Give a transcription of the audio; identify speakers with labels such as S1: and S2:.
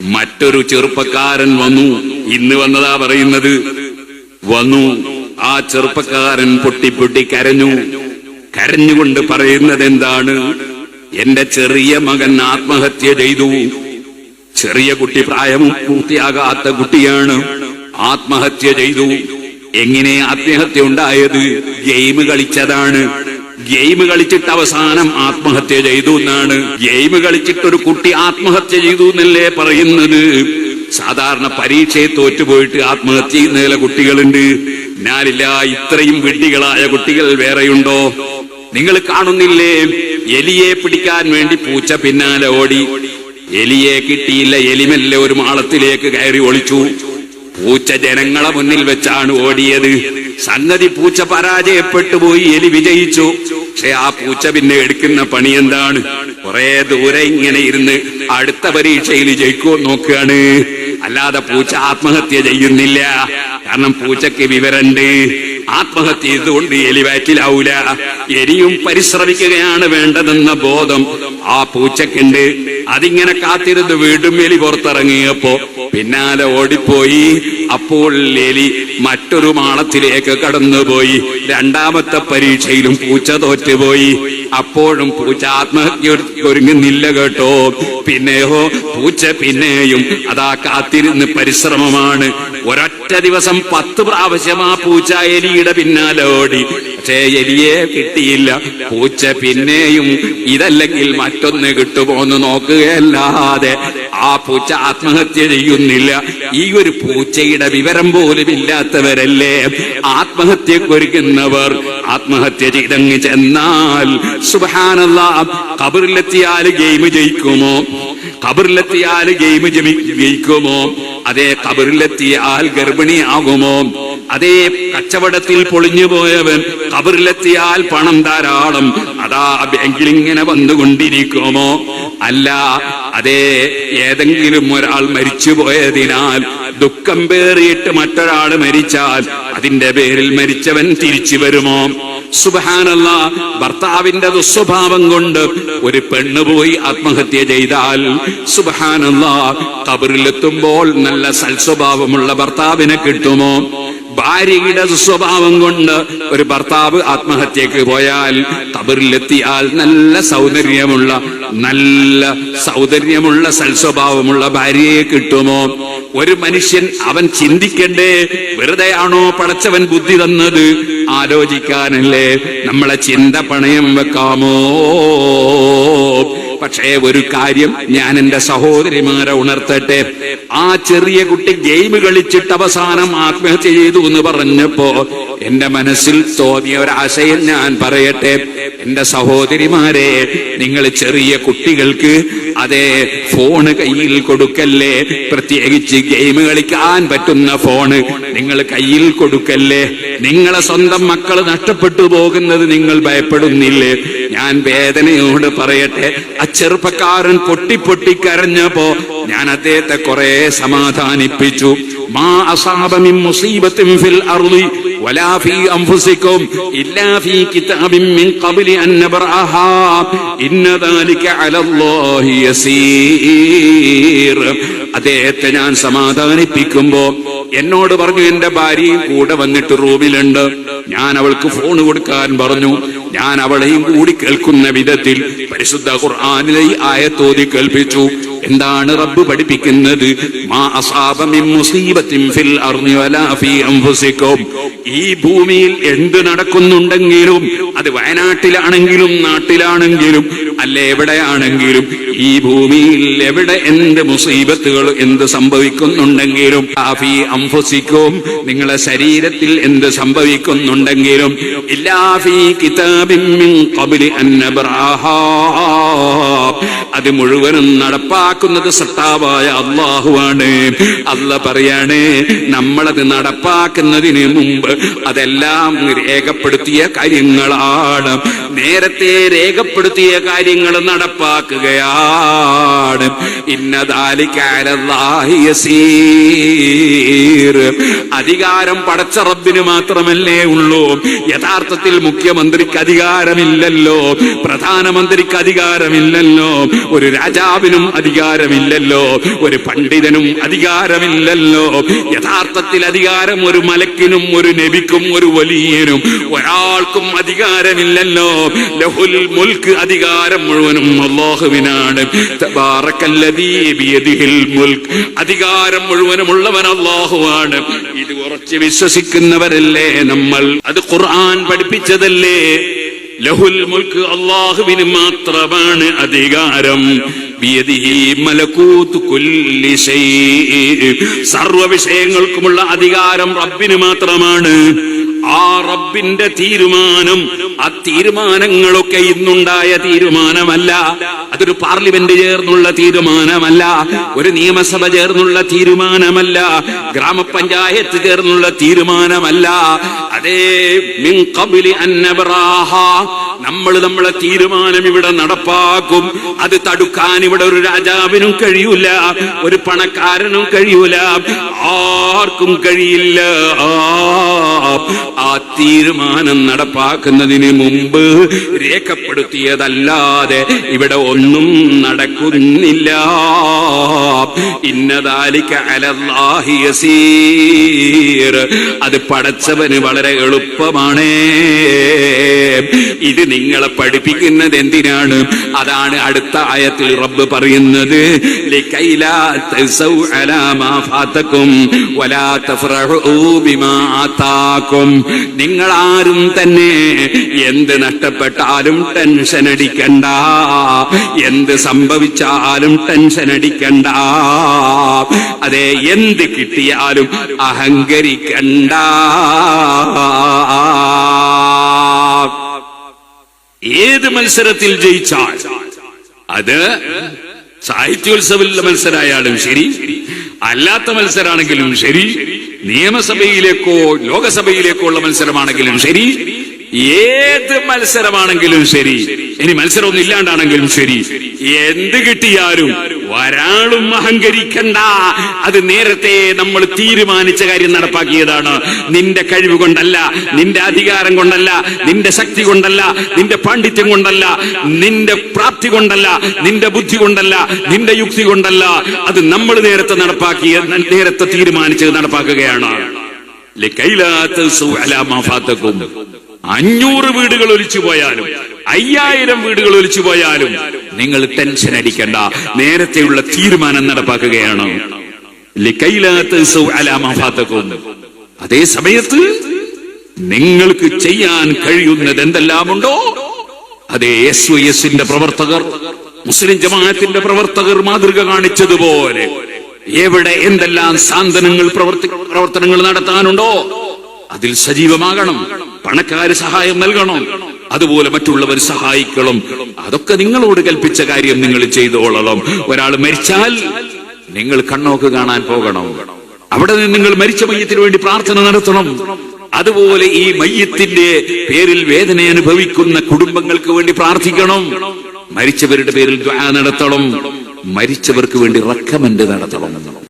S1: മറ്റൊരു ചെറുപ്പക്കാരൻ വന്നു. ഇന്ന് വന്നതാ പറയുന്നത്. വന്നു. ആ ചെറുപ്പക്കാരൻ പൊട്ടി പൊട്ടി കരഞ്ഞു. കരഞ്ഞുകൊണ്ട് പറയുന്നത് എന്താണ്? എന്റെ ചെറിയ മകൻ ആത്മഹത്യ ചെയ്തു. ചെറിയ കുട്ടി പ്രായം പൂർത്തിയാകാത്ത കുട്ടിയാണ് ആത്മഹത്യ ചെയ്തു. എങ്ങനെ ആത്മഹത്യ ഉണ്ടായത്? ഗെയിം കളിച്ചതാണ്. ഗെയിം കളിച്ചിട്ട് അവസാനം ആത്മഹത്യ ചെയ്തു എന്നാണ്. ഗെയിം കളിച്ചിട്ട് ഒരു കുട്ടി ആത്മഹത്യ ചെയ്തു എന്നല്ലേ പറയുന്നത്? സാധാരണ പരീക്ഷയെ തോറ്റുപോയിട്ട് ആത്മഹത്യ ചെയ്യുന്ന ചില കുട്ടികളുണ്ട്. ഞാനില്ല ഇത്രയും വിഡ്ഢികളായ കുട്ടികൾ വേറെയുണ്ടോ? നിങ്ങൾ കാണുന്നില്ലേ? എലിയെ പിടിക്കാൻ വേണ്ടി പൂച്ച പിന്നാലെ ഓടി. എലിയെ കിട്ടിയില്ല എലിമെല്ലെ ഒരു മാളത്തിലേക്ക് കയറി ഒളിച്ചു. പൂച്ച ജനങ്ങളെ മുന്നിൽ വെച്ചാണ് ഓടിയത്. സംഗതി പൂച്ച പരാജയപ്പെട്ടു പോയി എലി വിജയിച്ചു. പക്ഷെ ആ പൂച്ച പിന്നെ എടുക്കുന്ന പണി എന്താണ്? കുറെ ദൂരെ ഇങ്ങനെ ഇരുന്ന് അടുത്ത പരീക്ഷയിൽ ജയിക്കുമോ നോക്കുകയാണ്. അല്ലാതെ പൂച്ച ആത്മഹത്യ ചെയ്യുന്നില്ല. കാരണം പൂച്ചക്ക് വിവരണ്ട് ആത്മഹത്യ ചെയ്തുകൊണ്ട് എലിവാറ്റിലാവൂല എലിയും പരിശ്രമിക്കുകയാണ് വേണ്ടതെന്ന ബോധം ആ പൂച്ചക്കുണ്ട്. അതിങ്ങനെ കാത്തിരുന്ന് വീണ്ടും എലി പുറത്തിറങ്ങിയപ്പോ പിന്നാലെ ഓടിപ്പോയി. അപ്പോൾ എലി മറ്റൊരു മാളത്തിലേക്ക് കടന്നുപോയി. രണ്ടാമത്തെ പരീക്ഷയിലും പൂച്ച തോറ്റുപോയി. അപ്പോഴും പൂച്ച ആത്മഹത്യ ഒരുങ്ങുന്നില്ല കേട്ടോ. പിന്നെയോ പൂച്ച പിന്നെയും അതാ കാത്തിരുന്ന് പരിശ്രമമാണ്. ഒരൊറ്റ ദിവസം പത്ത് പ്രാവശ്യം ആ പൂച്ച എലിയുടെ പിന്നാലോടി. പക്ഷേ എലിയെ കിട്ടിയില്ല. പൂച്ച പിന്നെയും ഇതല്ലെങ്കിൽ മറ്റൊന്ന് കിട്ടുമോന്ന് നോക്കുകയല്ലാതെ ആ പൂച്ച ആത്മഹത്യ ചെയ്യുന്നില്ല. ഈ ഒരു പൂച്ചയുടെ വിവരം പോലും ഇല്ലാത്തവരല്ലേ? ആത്മഹത്യ ആത്മഹത്യക്കൊരുക്കുന്നവർ ആത്മഹത്യ ചെയ്തങ്ങ് ചെന്നാൽ സുബാനല്ല കബറിലെത്തിയാൽ ഗെയിം ജയിക്കുമോ? കബറിലെത്തിയാൽ ഗെയിം ജയിക്കുമോ? അതേ കബറിലെത്തിയാൽ ഗർഭിണിയാകുമോ? അതേ കച്ചവടത്തിൽ പൊളിഞ്ഞു പോയവൻ കബറിലെത്തിയാൽ പണം ധാരാളം. അതാ ബാങ്കിൽ ഇങ്ങനെ വന്നുകൊണ്ടിരിക്കുമോ? അല്ല അതേ ഏതെങ്കിലും ഒരാൾ മരിച്ചു പോയതിനാൽ ദുഃഖം പേറിയിട്ട് മറ്റൊരാൾ മരിച്ചാൽ അതിന്റെ പേരിൽ മരിച്ചവൻ തിരിച്ചു വരുമോ? സുബാനല്ല ഭർത്താവിന്റെ ദുസ്വഭാവം കൊണ്ട് ഒരു പെണ്ണ് പോയി ആത്മഹത്യ ചെയ്താൽ സുബാനല്ല കബറിലെത്തുമ്പോൾ നല്ല സൽസ്വഭാവമുള്ള ഭർത്താവിനെ കിട്ടുമോ? ഭാര്യയുടെ സ്വഭാവം കൊണ്ട് ഒരു ഭർത്താവ് ആത്മഹത്യക്ക് പോയാൽ കബറിലെത്തിയാൽ നല്ല സൗന്ദര്യമുള്ള നല്ല സൗന്ദര്യമുള്ള സൽസ്വഭാവമുള്ള ഭാര്യയെ കിട്ടുമോ? ഒരു മനുഷ്യൻ അവൻ ചിന്തിക്കണ്ടേ വെറുതെയാണോ പടച്ചവൻ ബുദ്ധി തന്നത്? ആലോചിക്കാനല്ലേ നമ്മളെ ചിന്ത പണയം വെക്കാമോ? പക്ഷേ ഒരു കാര്യം ഞാൻ എന്റെ സഹോദരിമാരെ ഉണർത്തട്ടെ. ആ ചെറിയ കുട്ടി ഗെയിം കളിച്ചിട്ട് അവസാനം ആത്മഹത്യ ചെയ്തു എന്ന് പറഞ്ഞപ്പോ എന്റെ മനസ്സിൽ തോന്നിയ ഒരാശയം ഞാൻ പറയട്ടെ. എന്റെ സഹോദരിമാരെ നിങ്ങൾ ചെറിയ കുട്ടികൾക്ക് അതേ ഫോണ് കയ്യിൽ കൊടുക്കല്ലേ? പ്രത്യേകിച്ച് ഗെയിം കളിക്കാൻ പറ്റുന്ന ഫോണ് നിങ്ങൾ കയ്യിൽ കൊടുക്കല്ലേ? നിങ്ങളെ സ്വന്തം മക്കൾ നഷ്ടപ്പെട്ടു പോകുന്നത് നിങ്ങൾ ഭയപ്പെടുന്നില്ലേ? ഞാൻ വേദനയോട് പറയട്ടെ ആ ചെറുപ്പക്കാരൻ പൊട്ടി പൊട്ടി കരഞ്ഞപ്പോ ഞാൻ അദ്ദേഹത്തെ കുറെ സമാധാനിപ്പിച്ചു. മാ അസാബമിൻ മുസീബത്തിൻ ഫിൽ വലാ ഫീ ഇല്ലാ ഫീ കിതാബിൻ മിൻ അൻ ഇന്ന ദാലിക അലല്ലാഹി യസീർ. അദ്ദേഹത്തെ ഞാൻ സമാധാനിപ്പിക്കുമ്പോ എന്നോട് പറഞ്ഞു എന്റെ ഭാര്യയും കൂടെ വന്നിട്ട് റൂമിലുണ്ട്. ഞാൻ അവൾക്ക് ഫോൺ കൊടുക്കാൻ പറഞ്ഞു. ഞാൻ അവളെയും കൂടി കേൾക്കുന്ന വിധത്തിൽ പരിശുദ്ധ ഖുർആാനിലെ ആയത്തോതി കേൾപ്പിച്ചു. എന്താണ് റബ്ബ് പഠിപ്പിക്കുന്നത്? മാ ഫിൽ വലാ ഫീ ഈ ഭൂമിയിൽ എന്ത് നടക്കുന്നുണ്ടെങ്കിലും അത് വയനാട്ടിലാണെങ്കിലും നാട്ടിലാണെങ്കിലും അല്ലെ എവിടെയാണെങ്കിലും ഈ ഭൂമിയിൽ എവിടെ എന്ത് മുസീബത്തുകൾ എന്ത് സംഭവിക്കുന്നുണ്ടെങ്കിലും? ആഫി അംഫുസിക്കും നിങ്ങളെ ശരീരത്തിൽ എന്ത് സംഭവിക്കുന്നുണ്ടെങ്കിലും? ഇല്ലാഫി കിതാബിൻ അത് മുഴുവനും നടപ്പാക്കുന്നത് സത്താവായ അള്ളാഹുവാണ്. അല്ല പറയാണ് നമ്മളത് നടപ്പാക്കുന്നതിന് മുമ്പ് അതെല്ലാം രേഖപ്പെടുത്തിയ കാര്യങ്ങളാണ്. നേരത്തെ രേഖപ്പെടുത്തിയ കാര്യങ്ങൾ നടപ്പാക്കുകയാണ്. അധികാരം പടച്ച റബ്ബിന് മാത്രമല്ലേ ഉള്ളൂ. യഥാർത്ഥത്തിൽ മുഖ്യമന്ത്രിക്ക് അധികാരമില്ലല്ലോ. പ്രധാനമന്ത്രിക്ക് അധികാരമില്ലല്ലോ. ഒരു രാജാവിനും അധികാരമില്ലല്ലോ. ഒരു പണ്ഡിതനും അധികാരമില്ലല്ലോ. യഥാർത്ഥത്തിൽ അധികാരം ഒരു മലക്കിനും ഒരു നബിക്കും ഒരു വലിയനും. ഒരാൾക്കും അധികാരമില്ലല്ലോ. ലഹുൽ മുൽക്ക് അധികാരം മുഴുവനും അള്ളാഹുവിനാണ് മുൽക്ക് അധികാരം മുഴുവനുമുള്ളവൻ അള്ളാഹുവാണ് ഇത് ഉറച്ച് വിശ്വസിക്കുന്നവരല്ലേ നമ്മൾ? അത് ഖുർആൻ പഠിപ്പിച്ചതല്ലേ? ലഹുൽ മുൽക്ക് അള്ളാഹുവിന് മാത്രമാണ് അധികാരം. സർവ വിഷയങ്ങൾക്കുമുള്ള അധികാരം റബ്ബിന് മാത്രമാണ്. ആ റബ്ബിന്റെ തീരുമാനം ആ തീരുമാനങ്ങളൊക്കെ ഇന്നുണ്ടായ തീരുമാനമല്ല. അതൊരു പാർലമെന്റ് ചേർന്നുള്ള തീരുമാനമല്ല. ഒരു നിയമസഭ ചേർന്നുള്ള തീരുമാനമല്ല. ഗ്രാമപഞ്ചായത്ത് ചേർന്നുള്ള തീരുമാനമല്ല. അതേ മിൻ നമ്മൾ നമ്മളെ തീരുമാനം ഇവിടെ നടപ്പാക്കും. അത് തടുക്കാൻ ഇവിടെ ഒരു രാജാവിനും കഴിയൂല ഒരു പണക്കാരനും കഴിയൂല. ആർക്കും കഴിയില്ല. ആ തീരുമാനം നടപ്പാക്കുന്നതിന് മുമ്പ് രേഖപ്പെടുത്തിയതല്ലാതെ ഇവിടെ ഒന്നും നടക്കുന്നില്ല. ഇന്നതാലിക്ക അത് പടച്ചവന് വളരെ എളുപ്പമാണ്. ഇത് നിങ്ങളെ പഠിപ്പിക്കുന്നത് എന്തിനാണ്? അതാണ് അടുത്ത ആയത്തിൽ റബ്ബ് പറയുന്നത്. നിങ്ങൾ ആരും തന്നെ എന്ത് നഷ്ടപ്പെട്ടാലും ടെൻഷൻ അടിക്കണ്ട. എന്ത് സംഭവിച്ചാലും ടെൻഷൻ അടിക്കണ്ട. അതെ എന്ത് കിട്ടിയാലും അഹങ്കരിക്കണ്ട. ഏത് മത്സരത്തിൽ ജയിച്ചാൽ അത് സാഹിത്യോത്സവിലെ മത്സരമായാലും ശരി അല്ലാത്ത മത്സരമാണെങ്കിലും ശരി നിയമസഭയിലേക്കോ ലോകസഭയിലേക്കോ ഉള്ള മത്സരമാണെങ്കിലും ശരി ഏത് മത്സരമാണെങ്കിലും ശരി. ഇനി മത്സരമൊന്നും ഇല്ലാണ്ടാണെങ്കിലും ശരി. എന്ത് കിട്ടിയാലും ഒരാളും അഹങ്കരിക്കണ്ട. അത് നേരത്തെ നമ്മൾ തീരുമാനിച്ച കാര്യം നടപ്പാക്കിയതാണ്. നിന്റെ കഴിവ് കൊണ്ടല്ല നിന്റെ അധികാരം കൊണ്ടല്ല നിന്റെ ശക്തി കൊണ്ടല്ല നിന്റെ പാണ്ഡിത്യം കൊണ്ടല്ല നിന്റെ പ്രാപ്തി കൊണ്ടല്ല നിന്റെ ബുദ്ധി കൊണ്ടല്ല നിന്റെ യുക്തി കൊണ്ടല്ല. അത് നമ്മൾ നേരത്തെ നടപ്പാക്കിയ നേരത്തെ തീരുമാനിച്ചത് നടപ്പാക്കുകയാണ്. ലക്കൈലാ അഞ്ഞൂറ് വീടുകൾ ഒലിച്ചു പോയാലും അയ്യായിരം വീടുകൾ ഒലിച്ചു പോയാലും നിങ്ങൾ ടെൻഷൻ അടിക്കണ്ട. നേരത്തെയുള്ള തീരുമാനം നടപ്പാക്കുകയാണ്. അതേ സമയത്ത് നിങ്ങൾക്ക് ചെയ്യാൻ കഴിയുന്നത് എന്തെല്ലാമുണ്ടോ? അതേ എസ് ഒ എസിന്റെ പ്രവർത്തകർ മുസ്ലിം ജമാഅത്തിന്റെ പ്രവർത്തകർ മാതൃക കാണിച്ചതുപോലെ എവിടെ എന്തെല്ലാം സാന്ത്വനങ്ങൾ പ്രവർത്തി പ്രവർത്തനങ്ങൾ നടത്താനുണ്ടോ? അതിൽ സജീവമാകണം. പണക്കാര് സഹായം നൽകണം. അതുപോലെ മറ്റുള്ളവർ സഹായിക്കണം. അതൊക്കെ നിങ്ങളോട് കൽപ്പിച്ച കാര്യം നിങ്ങൾ ചെയ്തോളണം. ഒരാൾ മരിച്ചാൽ നിങ്ങൾ കണ്ണോക്ക് കാണാൻ പോകണം. അവിടെ നിന്ന് നിങ്ങൾ മരിച്ച മയ്യത്തിന് വേണ്ടി പ്രാർത്ഥന നടത്തണം. അതുപോലെ ഈ മയ്യത്തിന്റെ പേരിൽ വേദന അനുഭവിക്കുന്ന കുടുംബങ്ങൾക്ക് വേണ്ടി പ്രാർത്ഥിക്കണം. മരിച്ചവരുടെ പേരിൽ നടത്തണം. മരിച്ചവർക്ക് വേണ്ടി റെക്കമെന്റ് നടത്തണം.